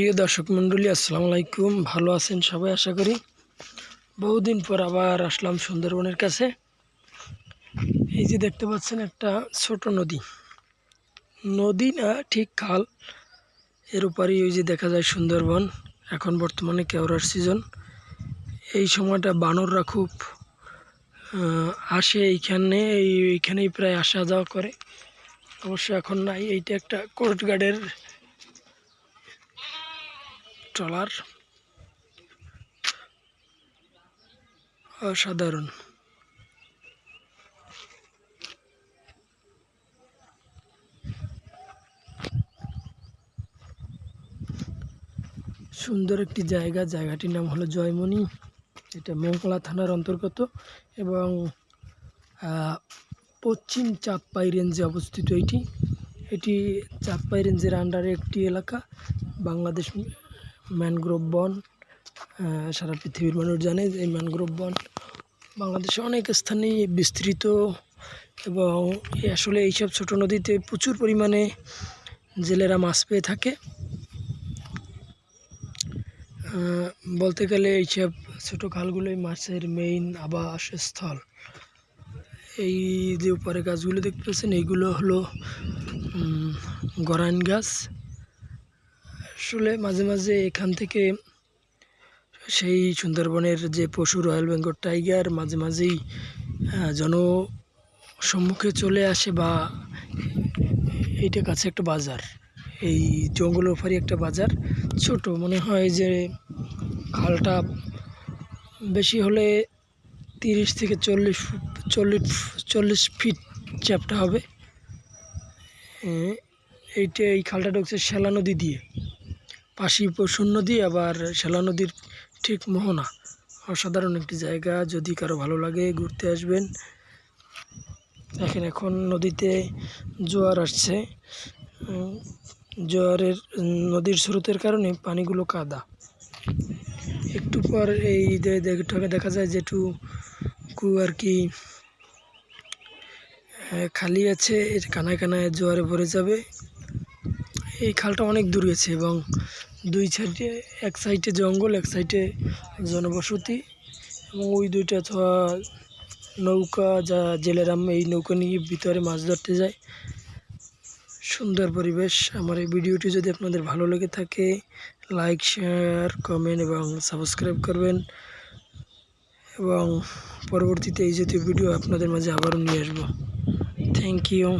প্রিয় দর্শক মণ্ডলী, আসসালামু আলাইকুম। ভালো আছেন সবাই? আশা করি বহুদিন পর আবার আসলাম সুন্দরবনের কাছে। এই যে দেখতে পাচ্ছেন একটা ছোট নদী। নদী না, ঠিক খাল। এর উপরেই ওই যে দেখা যায় সুন্দরবন। এখন বর্তমানে কেওড়ার সিজন। এই সময়টা বানররা খুব আসে এইখানে এইখানেই প্রায় আসা যাওয়া করে। অবশ্য এখন নাই। এইটা একটা কোর্ট গার্ডের ট্রলার। অসাধারণ। সুন্দর একটি জায়গা, জায়গাটির নাম হলো জয়মণি। এটা মোংলা থানার অন্তর্গত এবং পশ্চিম চাঁদপাই রেঞ্জে অবস্থিত এটি। এটি চাঁদপাই রেঞ্জের আন্ডারে একটি এলাকা। বাংলাদেশ ম্যানগ্রোভ বন সারা পৃথিবীর মানুষ জানে যে এই ম্যানগ্রোভ বন বাংলাদেশে অনেক স্থানেই বিস্তৃত এবং আসলে এইসব ছোট নদীতে প্রচুর পরিমাণে জেলেরা মাছ পেয়ে থাকে। বলতে গেলে এইসব ছোটো খালগুলোই মাছের মেইন আবাসস্থল। এই যে উপরে গাছগুলো দেখতে পাচ্ছেন, এইগুলো হলো গরান গাছ। আসলে মাঝে মাঝে এখান থেকে সেই সুন্দরবনের যে পশু রয়্যাল বেঙ্গল টাইগার মাঝে মাঝেই জন সম্মুখে চলে আসে বা এইটা কাছে একটা বাজার। এই জঙ্গলের ওপারে একটা বাজার, ছোট। মনে হয় যে খালটা বেশি হলে তিরিশ থেকে চল্লিশ চল্লিশ চল্লিশ ফিট চ্যাপটা হবে। এইটা এই খালটা ঢুকছে শ্যালা নদী দিয়ে। পাশি পশুর নদী আবার শ্যালা নদীর ঠিক মোহনা। অসাধারণ একটি জায়গা। যদি কারও ভালো লাগে ঘুরতে আসবেন। দেখেন এখন নদীতে জোয়ার আসছে। জোয়ারের নদীর স্রোতের কারণে পানিগুলো কাদা। একটু পর এই দেখে দেখা যায় যেটুকু আর কি খালি আছে। কানায় কানায় জোয়ারে ভরে যাবে। এই খালটা অনেক দূর গেছে এবং দুই সাইডে, এক সাইডে জঙ্গল, এক সাইডে জনবসতি এবং ওই দুইটা অথবা নৌকা যা জেলেরা এই নৌকা নিয়ে ভিতরে মাছ ধরতে যায়। সুন্দর পরিবেশ। আমার এই ভিডিওটি যদি আপনাদের ভালো লেগে থাকে লাইক শেয়ার কমেন্ট এবং সাবস্ক্রাইব করবেন এবং পরবর্তীতে এই জাতীয় ভিডিও আপনাদের মাঝে আবারও নিয়ে আসব। Thank you